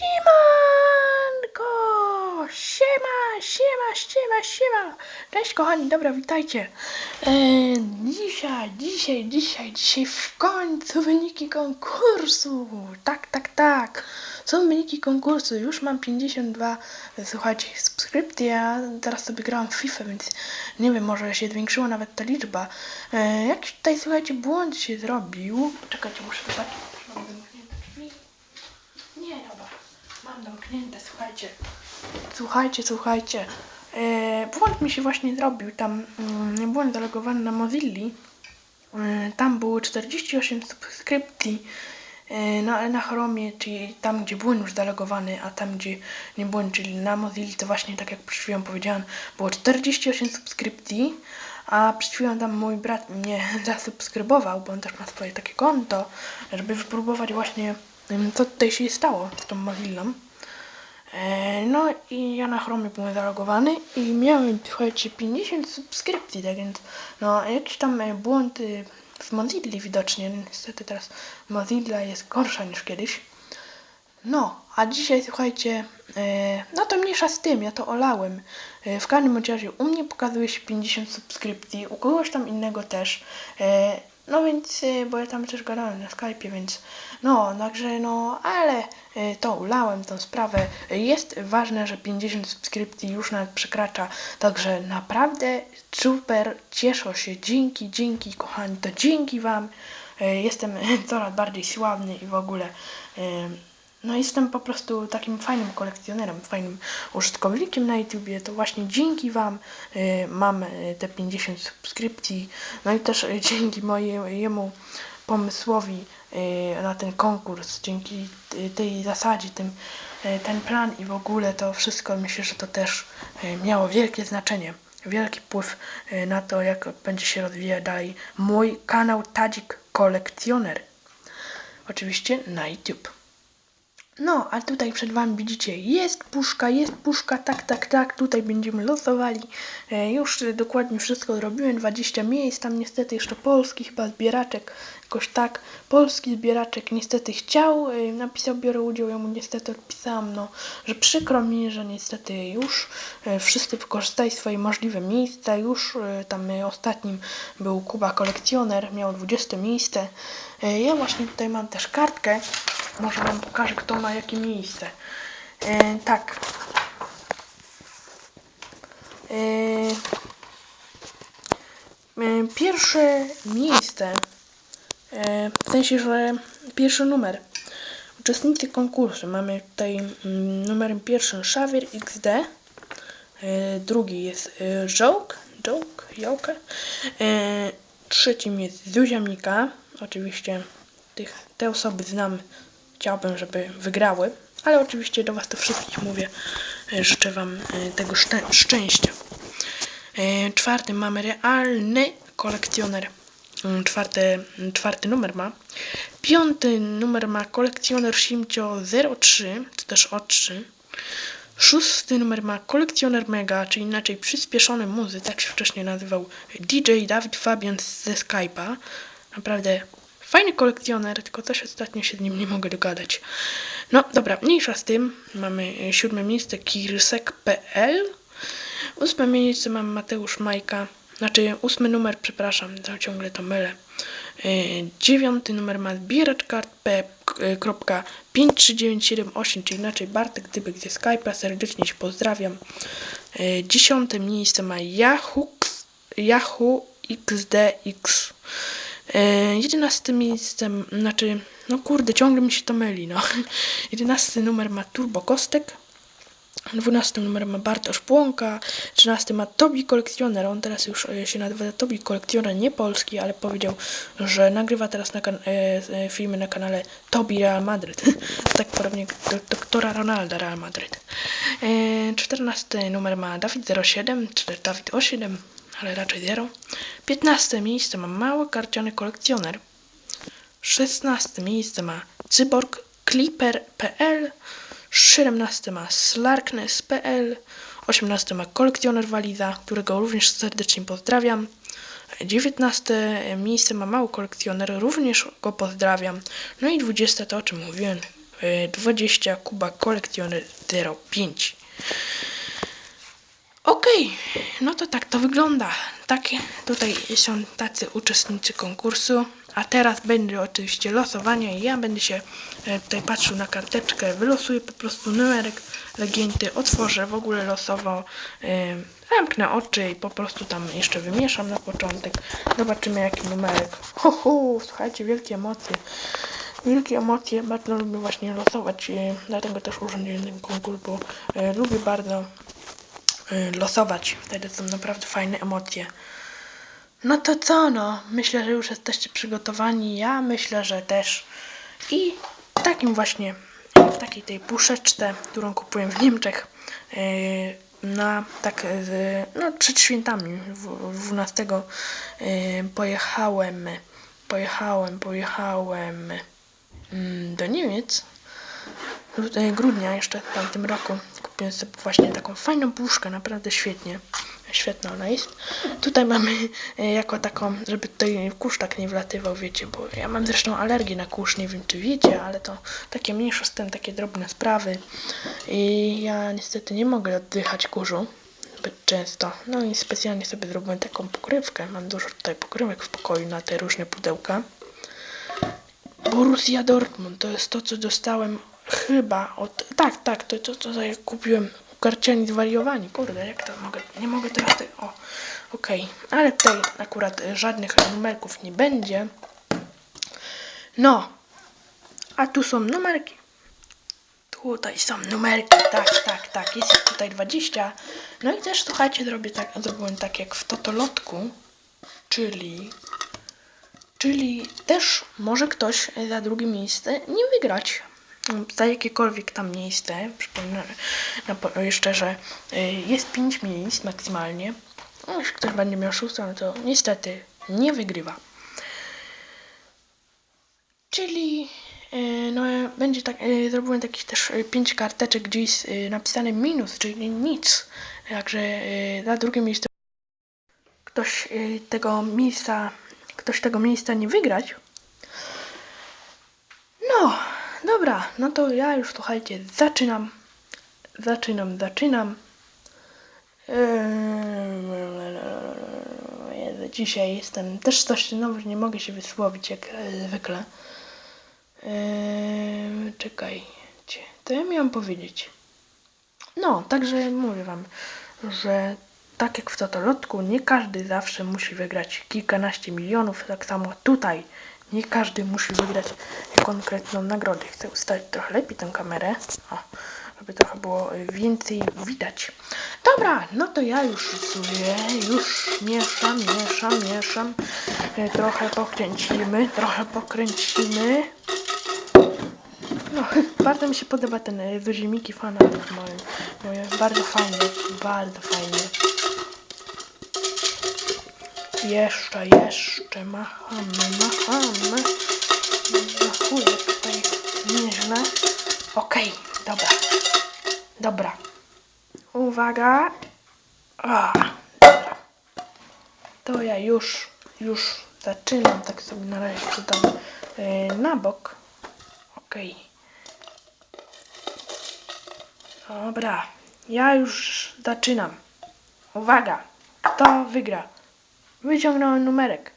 Siemanko! Siema, siema, siema, siema! Cześć kochani, dobra, witajcie. E, dzisiaj, dzisiaj, dzisiaj, dzisiaj w końcu wyniki konkursu. Tak, tak, tak. Są wyniki konkursu. Już mam 52, e, słuchajcie, subskrypcji. Ja teraz sobie grałam w FIFA, więc nie wiem, może się zwiększyła nawet ta liczba. E, jakiś tutaj, słuchajcie, błąd się zrobił. Czekajcie, muszę zobaczyć. Mam zamknięte drzwi. Nie, dobra. Mam zamknięte, słuchajcie. Słuchajcie, słuchajcie. E, błąd mi się właśnie zrobił. Tam mm, błąd zalegowany na Mozilli. E, tam było 48 subskrypcji e, na, na Chromie, czyli tam, gdzie błąd już zalegowany, a tam, gdzie nie błąd, czyli na Mozilli, to właśnie tak jak przed chwilą powiedziałem, było 48 subskrypcji, a przed chwilą tam mój brat mnie zasubskrybował, bo on też ma swoje takie konto, żeby wypróbować właśnie, em, co tutaj się stało z tą Mozillą. E, No i ja na Chromie byłem zalogowany i miałem, słuchajcie, 50 subskrypcji, tak więc no jakiś tam e, błąd w Mozilli widocznie, niestety teraz Mozilla jest gorsza niż kiedyś. No, a dzisiaj słuchajcie, e, no to mniejsza z tym, ja to olałem. W każdym razie u mnie pokazuje się 50 subskrypcji, u kogoś tam innego też. No więc, e, bo ja tam też gadałem na Skype'ie, więc no, także no, ale e, to ulałem tą sprawę. Jest ważne, że 50 subskrypcji już nawet przekracza, także naprawdę super, cieszę się, dzięki, dzięki kochani, to dzięki Wam. E, Jestem coraz bardziej sławny i w ogóle no jestem po prostu takim fajnym kolekcjonerem, fajnym użytkownikiem na YouTubie, to właśnie dzięki Wam y, mam y, te 50 subskrypcji, no i też y, dzięki mojemu pomysłowi y, na ten konkurs, dzięki y, tej zasadzie, tym, y, ten plan i w ogóle to wszystko, myślę, że to też y, miało wielkie znaczenie, wielki wpływ na to, jak będzie się rozwijał dalej mój kanał Tadzik Kolekcjoner. Oczywiście na YouTube. No, a tutaj przed Wami widzicie, jest puszka, jest puszka, tak, tak, tak, tutaj będziemy losowali. E, już e, dokładnie wszystko zrobiłem, 20 miejsc, tam niestety jeszcze polski chyba zbieraczek, jakoś tak. Polski zbieraczek niestety chciał, e, napisał biorę udział, ja mu niestety odpisałam, no, że przykro mi, że niestety już wszyscy wykorzystali swoje możliwe miejsca, już tam ostatnim był Kuba Kolekcjoner, miał 20 miejsce. Ja właśnie tutaj mam też kartkę, może wam pokażę, kto ma jakie miejsce. E, tak. E, e, pierwsze miejsce, w sensie, że pierwszy numer. Uczestnicy konkursu. Mamy tutaj mm, numerem pierwszym Xavier XD. Drugi jest e, Joke, Joke, Joke. Trzecim jest Zuzia Mika. Oczywiście tych, te osoby znam chciałbym, żeby wygrały, ale oczywiście do Was to wszystkich mówię. e, Życzę Wam e, tego szczę- szczęścia. E, Czwartym mamy realny kolekcjoner. Mm, Czwarty, czwarty numer ma. Piąty numer ma kolekcjoner Simcio 03, czy też O3. Szósty numer ma kolekcjoner Mega, czy inaczej przyspieszony muzy, tak się wcześniej nazywał DJ Dawid Fabian ze Skype'a. Naprawdę Fajny kolekcjoner, tylko też ostatnio się z nim nie mogę dogadać. No dobra, mniejsza z tym. Mamy e, siódme miejsce kirsek.pl. Ósme miejsce mam Mateusz Majka. Znaczy ósmy numer, przepraszam, to ciągle to mylę. E, Dziewiąty numer ma zbieracz kart p.53978, czyli inaczej Bartek Dybek ze Skype'a. Serdecznie Cię pozdrawiam. E, Dziesiąte miejsce ma Yahoo, Yahoo XDX. E, 11 miejscem, znaczy, no kurde, ciągle mi się to myli, no. 11 numer ma Turbo Kostek, 12 numer ma Bartosz Płonka, 13 ma Tobi Kolekcjoner, on teraz już e, się nazywa Tobi Kolekcjoner, nie polski, ale powiedział, że nagrywa teraz na e, e, filmy na kanale Tobi Real Madryt, tak podobnie do doktora Ronalda Real Madryt. E, 14 numer ma Dawid 07, czy Dawid 07, ale raczej 0. 15 miejsce ma Mały Karciany Kolekcjoner. 16 miejsce ma Cyborg Clipper.pl. 17 ma Slarkness.pl. 18 ma Kolekcjoner Waliza, którego również serdecznie pozdrawiam. 19 miejsce ma Mały Kolekcjoner, również go pozdrawiam. No i 20 to o czym mówiłem e, 20 Kuba Kolekcjoner 05. Okej, no to tak to wygląda. Takie tutaj są tacy uczestnicy konkursu. A teraz będzie oczywiście losowanie i ja będę się e, tutaj patrzył na karteczkę, wylosuję po prostu numerek legendy, otworzę w ogóle losowo, e, zamknę oczy i po prostu tam jeszcze wymieszam na początek. Zobaczymy jaki numerek. Ho, ho, słuchajcie, wielkie emocje. Wielkie emocje, bardzo lubię właśnie losować, e, dlatego też urządziłem ten konkurs, bo lubię bardzo losować. Wtedy są naprawdę fajne emocje. No to co no? Myślę, że już jesteście przygotowani. Ja myślę, że też. I takim właśnie, w takiej tej puszeczce, którą kupiłem w Niemczech yy, na tak z, no przed świętami w- 12 yy, pojechałem pojechałem pojechałem mm, do Niemiec grudnia jeszcze w tamtym roku kupiłem sobie właśnie taką fajną puszkę, naprawdę świetnie. Świetna ona jest. Tutaj mamy e, jako taką, żeby tutaj kurz tak nie wlatywał, wiecie, bo ja mam zresztą alergię na kurz, nie wiem czy wiecie, ale to takie mniejsze z tym, takie drobne sprawy. I ja niestety nie mogę oddychać kurzu zbyt często. No i specjalnie sobie zrobiłem taką pokrywkę. Mam dużo tutaj pokrywek w pokoju na te różne pudełka. Borussia Dortmund to jest to, co dostałem chyba od. Tak, tak, to to, co ja kupiłem u karciani zwariowani. Kurde, jak to mogę. Nie mogę teraz. Te... O, okej. Ale tutaj akurat e, żadnych numerków nie będzie. No. A tu są numerki. Tutaj są numerki, tak, tak, tak. Jest ich tutaj 20. No i też słuchajcie, zrobię tak, zrobiłem tak jak w Totolotku, czyli Czyli też może ktoś za drugie miejsce nie wygrać. Za jakiekolwiek tam miejsce. Przypomnę na po- jeszcze, że y, jest 5 miejsc maksymalnie. No, jeśli ktoś będzie miał szóstą, to niestety nie wygrywa. Czyli y, no, będzie tak, y, zrobiłem takich też 5 karteczek, gdzie jest napisane minus, czyli nic. Także za drugie miejsce ktoś tego miejsca ktoś tego miejsca nie wygrać. No, dobra, no to ja już słuchajcie, zaczynam. Zaczynam, zaczynam. Eee, dzisiaj jestem też coś nowy, nie mogę się wysłowić jak e, zwykle. Eee, czekajcie, to ja miałam powiedzieć. No, także mówię wam, że tak jak w Totolotku, nie każdy zawsze musi wygrać kilkanaście milionów, tak samo tutaj nie każdy musi wygrać konkretną nagrodę. Chcę ustawić trochę lepiej tę kamerę, o, żeby trochę było więcej widać. Dobra, no to ja już rysuję, już mieszam, mieszam, mieszam. E, Trochę pokręcimy, trochę pokręcimy. No, bardzo mi się podoba ten e, z Miki fanat moje, moje. Bardzo fajnie, bardzo fajnie. Jeszcze, jeszcze machamy, machamy. Zachuję tutaj nieźle. Okej, dobra. Dobra. Uwaga. Dobra. To ja już, już zaczynam. Tak sobie na razie przydam e, na bok. Okej. Dobra. Ja już zaczynam. Uwaga. Kto wygra? Wyciągnąłem numerek.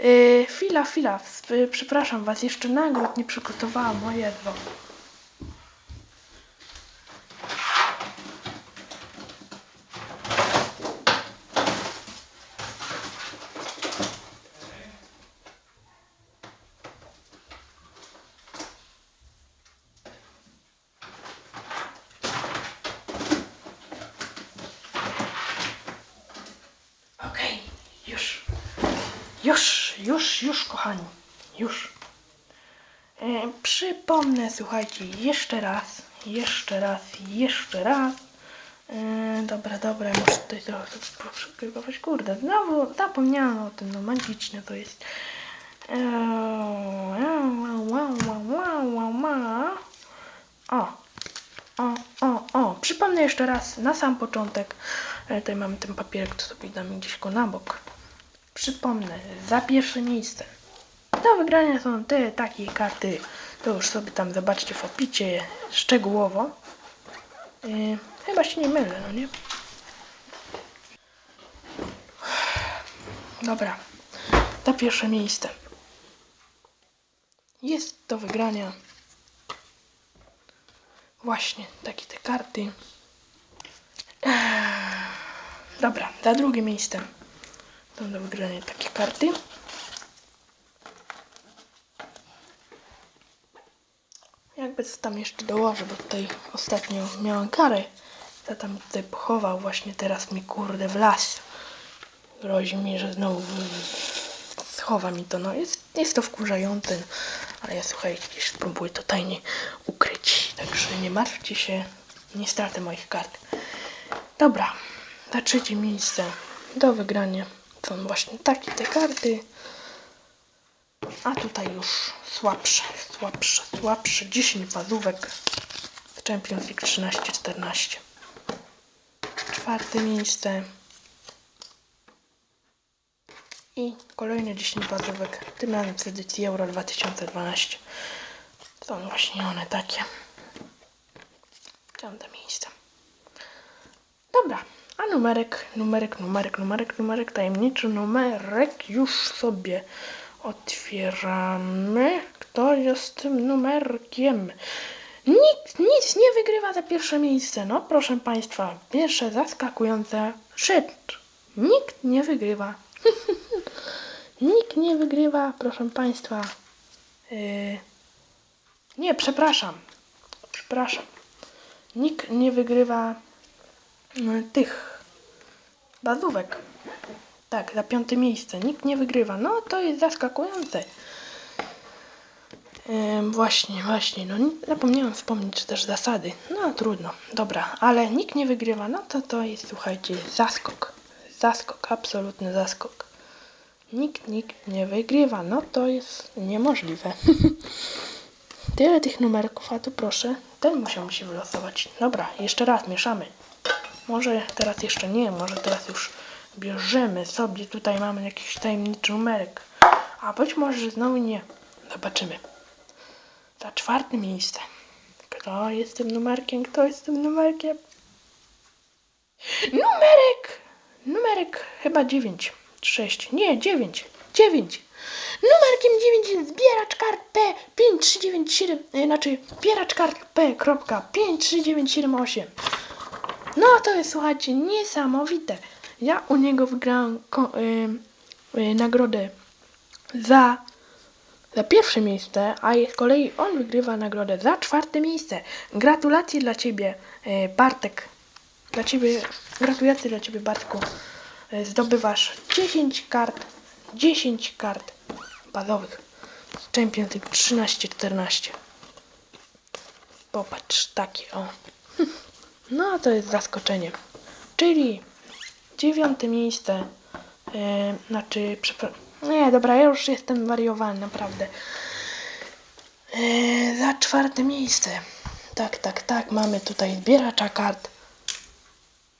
Yy, chwila, chwila. Przepraszam was, jeszcze nagród nie przygotowałam. O. Okej, już. Już, już, kochani. Już. E, przypomnę, słuchajcie, jeszcze raz, jeszcze raz, jeszcze raz. E, dobra, dobra, muszę tutaj trochę przykrywać. Kurde, znowu zapomniałam o tym, no magiczne to jest. E. O, o, o, o. Przypomnę jeszcze raz na sam początek. E, Tutaj mamy ten papierek, to sobie damy gdzieś go na bok. Przypomnę, za pierwsze miejsce do wygrania są te takie karty. To już sobie tam zobaczcie w opicie szczegółowo. Yy, chyba się nie mylę, no nie? Dobra, to pierwsze miejsce. Jest do wygrania. Właśnie, takie te karty. Dobra, za drugie miejsce. Są do wygrania takie karty. Jakby co tam jeszcze dołożę, bo tutaj ostatnio miałam karę. Ja tam tutaj pochował właśnie teraz mi kurde w las. Grozi mi, że znowu schowa mi to. No jest, jest to wkurzające, ale ja słuchajcie, spróbuję to tajnie ukryć. Także nie martwcie się, nie stracę moich kart. Dobra, na trzecie miejsce do wygrania są właśnie takie te karty. A tutaj już słabsze, słabsze, słabsze. 10 bazówek w Champions League 13-14. Czwarte miejsce. I kolejne 10 bazówek, tym razem z edycji Euro 2012. Są właśnie one takie. Piąte miejsce. Numerek, numerek, numerek, numerek, numerek, tajemniczy numerek już sobie otwieramy. Kto jest tym numerkiem? Nikt nic nie wygrywa za pierwsze miejsce. No proszę Państwa, pierwsze zaskakujące rzecz. Nikt nie wygrywa. Nikt nie wygrywa, proszę Państwa. Yy... Nie, przepraszam. Przepraszam. Nikt nie wygrywa y, tych bazówek. Tak, za piąte miejsce. Nikt nie wygrywa. No to jest zaskakujące. Właśnie, właśnie. No ni- zapomniałem wspomnieć też zasady. No trudno. Dobra, ale nikt nie wygrywa. No to to jest, słuchajcie, zaskok. Zaskok, absolutny zaskok. Nikt, nikt nie wygrywa. No to jest niemożliwe. Tyle tych numerków, a tu proszę, ten musiał się wylosować. Dobra, jeszcze raz mieszamy. Może teraz jeszcze nie, może teraz już bierzemy sobie, tutaj mamy jakiś tajemniczy numerek. A być może znowu nie. Zobaczymy. Za czwarte miejsce. Kto jest tym numerkiem? Kto jest tym numerkiem? Numerek! Numerek chyba 9. 6. Nie, 9. 9. Numerkiem 9 jest zbieracz kart P5397, y, znaczy zbieracz kart P.53978. No to jest, słuchajcie, niesamowite. Ja u niego wygrałam ko- y, nagrodę za, za pierwsze miejsce, a z kolei on wygrywa nagrodę za czwarte miejsce. Gratulacje dla Ciebie, y, Bartek. Dla Ciebie, gratulacje dla Ciebie, Bartku. Y, Zdobywasz 10 kart, 10 kart bazowych. Champions League 13-14. Popatrz, takie o. No to jest zaskoczenie. Czyli dziewiąte miejsce. Yy, znaczy, przepraszam. Nie, dobra, ja już jestem wariowany, naprawdę. Yy, za czwarte miejsce. Tak, tak, tak. Mamy tutaj zbieracza kart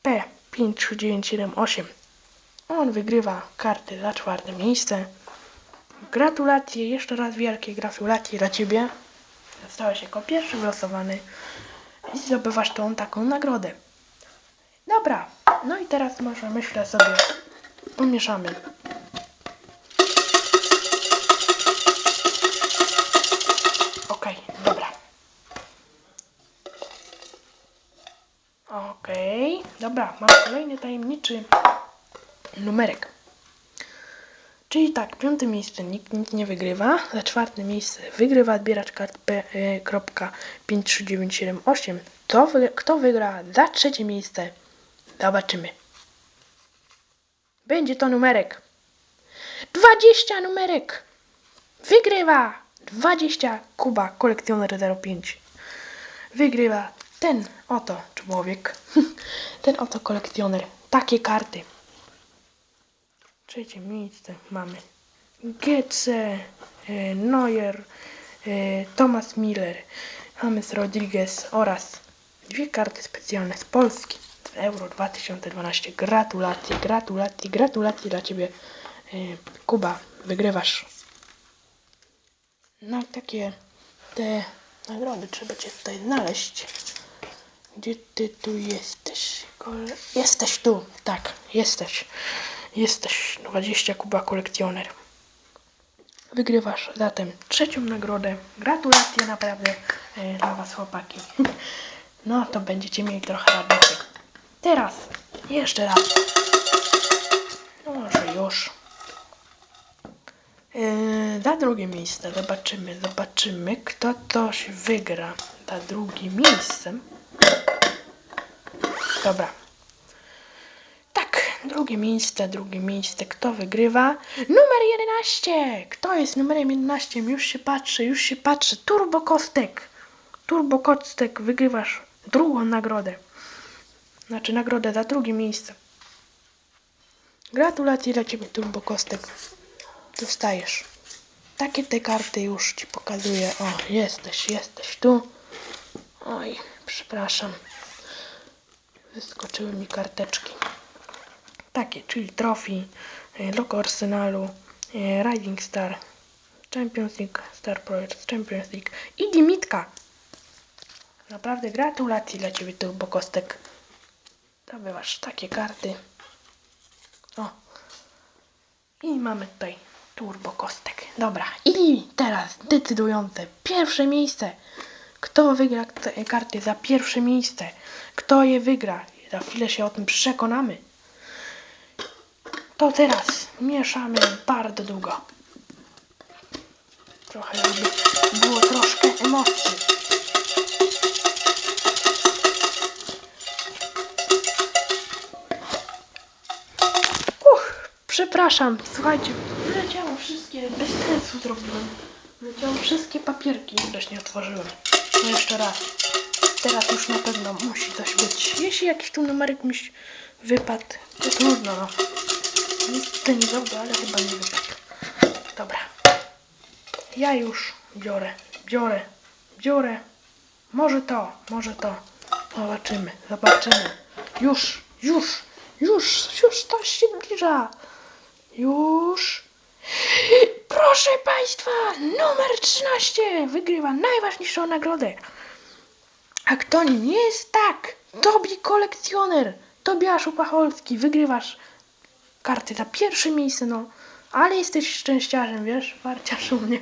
P53978. On wygrywa karty za czwarte miejsce. Gratulacje, jeszcze raz wielkie gratulacje dla Ciebie. Zostałeś jako pierwszy wylosowany i zdobywasz tą taką nagrodę. Dobra, no i teraz może myślę sobie pomieszamy. Okej, dobra. Okej, dobra, mam kolejny tajemniczy numerek. Czyli tak, piąte miejsce nikt nic nie wygrywa, za czwarte miejsce wygrywa zbieracz kart P.53978. Kto, wy, kto wygra za trzecie miejsce? Zobaczymy. Będzie to numerek. 20 numerek. Wygrywa 20 Kuba kolekcjoner 05. Wygrywa ten oto człowiek. ten oto kolekcjoner. Takie karty. Trzecie miejsce mamy Goetze, Neuer, e, Thomas Miller, James Rodriguez oraz dwie karty specjalne z Polski z Euro 2012. Gratulacje, gratulacje, gratulacje dla Ciebie e, Kuba, wygrywasz. No takie te nagrody. Trzeba cię tutaj znaleźć. Gdzie ty tu jesteś? Jesteś tu. Tak, jesteś. Jesteś. 20 Kuba kolekcjoner. Wygrywasz zatem trzecią nagrodę. Gratulacje naprawdę e, dla Was chłopaki. No to będziecie mieli trochę radości. Teraz jeszcze raz. No może już. Yy, za drugie miejsce zobaczymy, zobaczymy kto coś wygra za drugie miejsce. Dobra. Drugie miejsce, drugie miejsce. Kto wygrywa? Numer 11! Kto jest numerem 11? Już się patrzy, już się patrzy. Turbo Kostek. Turbo Kostek, wygrywasz drugą nagrodę. Znaczy nagrodę za drugie miejsce. Gratulacje dla Ciebie, Turbo Kostek. Dostajesz. Takie te karty już Ci pokazuję. O, jesteś, jesteś tu. Oj, przepraszam. Wyskoczyły mi karteczki. Takie, czyli Trophy, y, logo Arsenalu, y, Riding Star, Champions League, Star Project, Champions League i Dimitka. Naprawdę gratulacje dla Ciebie, Turbo Kostek. Zdobywasz takie karty. O. I mamy tutaj turbo kostek. Dobra. I teraz decydujące. Pierwsze miejsce. Kto wygra te karty za pierwsze miejsce? Kto je wygra? Za chwilę się o tym przekonamy. To teraz mieszamy bardzo długo. Trochę żeby było troszkę emocji. Uch, przepraszam, słuchajcie, wyleciało wszystkie, bez sensu zrobiłem. Wyleciało wszystkie papierki, nie otworzyłem. No jeszcze raz. Teraz już na pewno musi coś być. Jeśli jakiś tu numerek mi wypadł, to trudno, no. Zrobię, ale chyba nie wypadł. Dobra. Ja już biorę, biorę, biorę. Może to, może to. Zobaczymy, zobaczymy. Już, już, już, już to się zbliża. Już. Proszę Państwa, numer 13 wygrywa najważniejszą nagrodę. A kto nim jest? Tak, Tobi kolekcjoner. Tobiaszu Pacholski, wygrywasz karty za pierwsze miejsce, no. Ale jesteś szczęściarzem, wiesz, warciarz u mnie.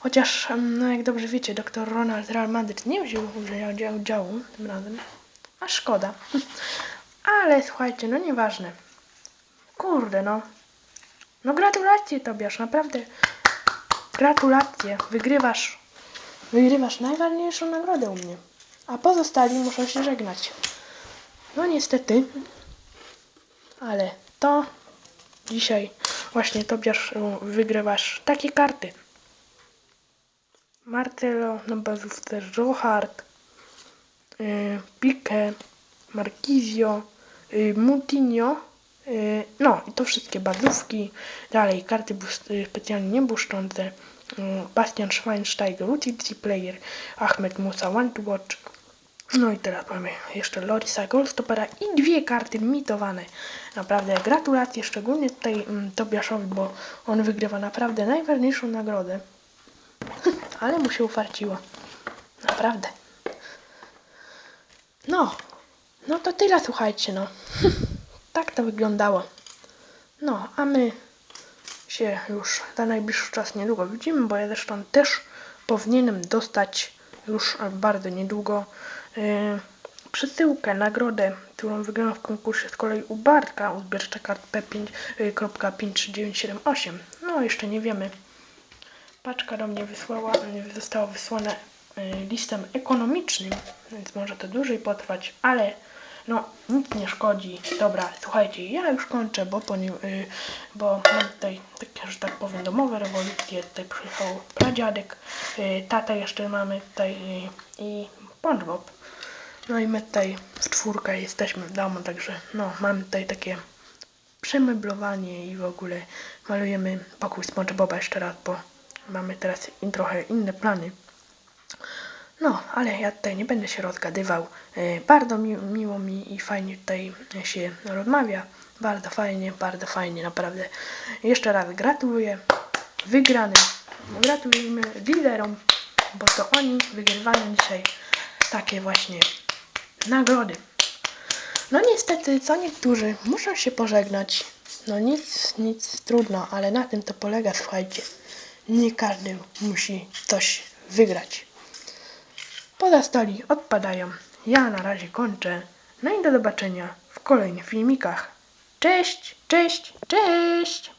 Chociaż, no jak dobrze wiecie, doktor Ronald Real Madrid nie wziął udziału tym razem. A szkoda. Ale słuchajcie, no nieważne. Kurde, no. No gratulacje Tobiasz, naprawdę. Gratulacje. Wygrywasz. Wygrywasz najważniejszą nagrodę u mnie. A pozostali muszą się żegnać. No niestety. Ale to dzisiaj właśnie Tobiasz y, wygrywasz takie karty. Marcelo na bazówce Johart, y, Pique, Marquizio, y, Moutinho, y, no i to wszystkie bazówki, dalej karty specjalnie niebłyszczące, y, Bastian Schweinsteiger, utility player, Ahmed Musa, one to watch, no i teraz mamy jeszcze Lorisa Goldstopera i dwie karty limitowane. Naprawdę gratulacje szczególnie tutaj mm, Tobiaszowi, bo on wygrywa naprawdę najważniejszą nagrodę. Ale mu się ufarciło. Naprawdę. No. No to tyle słuchajcie, no. tak to wyglądało. No, a my się już za najbliższy czas niedługo widzimy, bo ja zresztą też powinienem dostać już bardzo niedługo yy, przesyłkę, nagrodę, którą wygrałem w konkursie z kolei u Bartka u zbieracza kart P5.53978. No, jeszcze nie wiemy. Paczka do mnie wysłała, została wysłana listem ekonomicznym, więc może to dłużej potrwać, ale no nic nie szkodzi. Dobra, słuchajcie, ja już kończę, bo, po, nim, y, bo mam tutaj takie, że tak powiem, domowe rewolucje. Tutaj przyjechał pradziadek, y, tata jeszcze mamy tutaj y, i SpongeBob. No i my tutaj w czwórkę jesteśmy w domu, także no mamy tutaj takie przemeblowanie i w ogóle malujemy pokój SpongeBoba jeszcze raz, bo mamy teraz in, trochę inne plany. No, ale ja tutaj nie będę się rozgadywał. E, Bardzo mi, miło mi i fajnie tutaj się rozmawia. Bardzo fajnie, bardzo fajnie, naprawdę. Jeszcze raz gratuluję wygranym. Gratulujemy liderom bo to oni wygrywają dzisiaj takie właśnie nagrody. No niestety, co niektórzy muszą się pożegnać. No nic, nic, trudno, ale na tym to polega, słuchajcie. Nie każdy musi coś wygrać. Pozostali odpadają. Ja na razie kończę. No i do zobaczenia w kolejnych filmikach. Cześć, cześć, cześć!